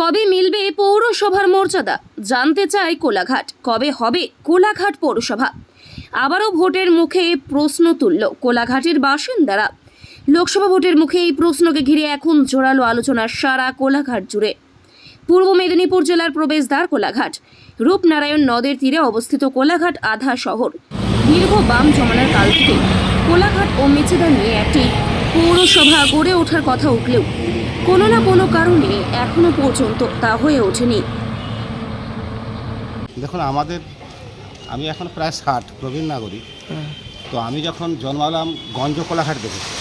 কবে মিলবে পৌরসভার মর্যাদা? জানতে চায় কোলাঘাট। কবে হবে কোলাঘাট পৌরসভা? আবারও ভোটের মুখে প্রশ্ন তুলল কোলাঘাটের বাসিন্দারা। লোকসভা ভোটের মুখে এই প্রশ্নকে ঘিরে এখন জোরালো আলোচনা সারা কোলাঘাট জুড়ে। পূর্ব মেদিনীপুর জেলার প্রবেশদ্বার কোলাঘাট। রূপনারায়ণ নদের তীরে অবস্থিত কোলাঘাট আধা শহর। দীর্ঘ বাম জমানার কাল থেকে কোলাঘাট ও মেচেদা নিয়ে একটি পৌরসভা গড়ে ওঠার কথা উঠলেও কোনো না কোনো কারণে এখনও পর্যন্ত তা হয়ে ওঠেনি। দেখুন আমাদের আমি এখন প্রায় ষাট প্রবীণ নাগরিক। তো আমি যখন জন্মালাম গঞ্জ কোলাঘাট দেখেছি।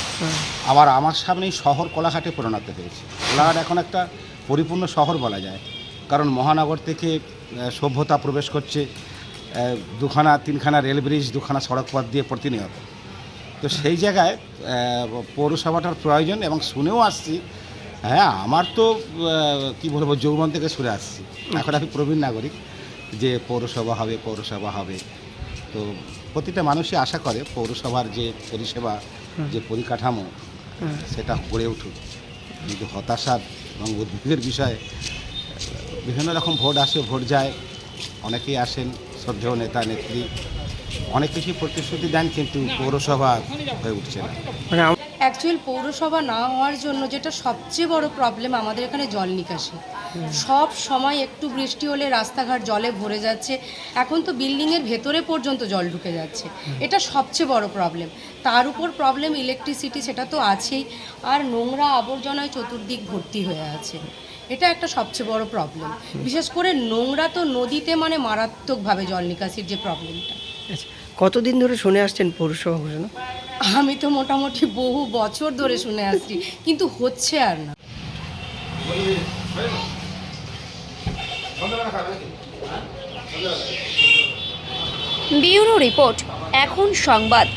আবার আমার সামনেই শহর কোলাঘাটে পরিণত হয়েছে। কোলাঘাট এখন একটা পরিপূর্ণ শহর বলা যায়। কারণ মহানগর থেকে সভ্যতা প্রবেশ করছে দুখানা তিনখানা রেল ব্রিজ দুখানা সড়কপথ দিয়ে প্রতিনিয়ত। তো সেই জায়গায় পৌরসভাটার প্রয়োজন এবং শুনেও আসছি হ্যাঁ আমার তো কি বলব যৌবন থেকে শুনে আসছি। এখন আমি প্রবীণ নাগরিক যে পৌরসভা হবে পৌরসভা হবে। তো প্রতিটা মানুষই আশা করে পৌরসভার যে পরিষেবা যে পরিকাঠামো সেটা গড়ে উঠুক। কিন্তু হতাশার এবং উদ্ভিদের বিষয়ে বিভিন্ন রকম ভোট আসে ভোট যায় অনেকেই আসেন শ্রদ্ধেয় নেতা নেত্রী অনেক কিছুই প্রতিশ্রুতি দেন কিন্তু পৌরসভা হয়ে উঠছে না। মানে অ্যাকচুয়াল পৌরসভা না হওয়ার জন্য যেটা সবচেয়ে বড় প্রবলেম আমাদের এখানে জল নিকাশি। সব সময় একটু বৃষ্টি হলে রাস্তাঘাট জলে ভরে যাচ্ছে। এখন তো বিল্ডিংয়ের ভেতরে পর্যন্ত জল ঢুকে যাচ্ছে। এটা সবচেয়ে বড় প্রবলেম তার উপর প্রবলেম ইলেকট্রিসিটি সেটা তো আছেই। আর নোংরা আবর্জনায় চতুর্দিক ভর্তি হয়ে আছে। এটা একটা সবচেয়ে বড় প্রবলেম বিশেষ করে নোংরা তো নদীতে মানে মারাত্মকভাবে জল নিকাশির যে প্রবলেমটা আচ্ছা কতদিন ধরে শুনে আসছেন পৌরসভা ঘোষণা? আমি তো মোটামুটি বহু বছর ধরে শুনে আসছি কিন্তু হচ্ছে আর না। ব্যুরো রিপোর্ট এখন সংবাদ।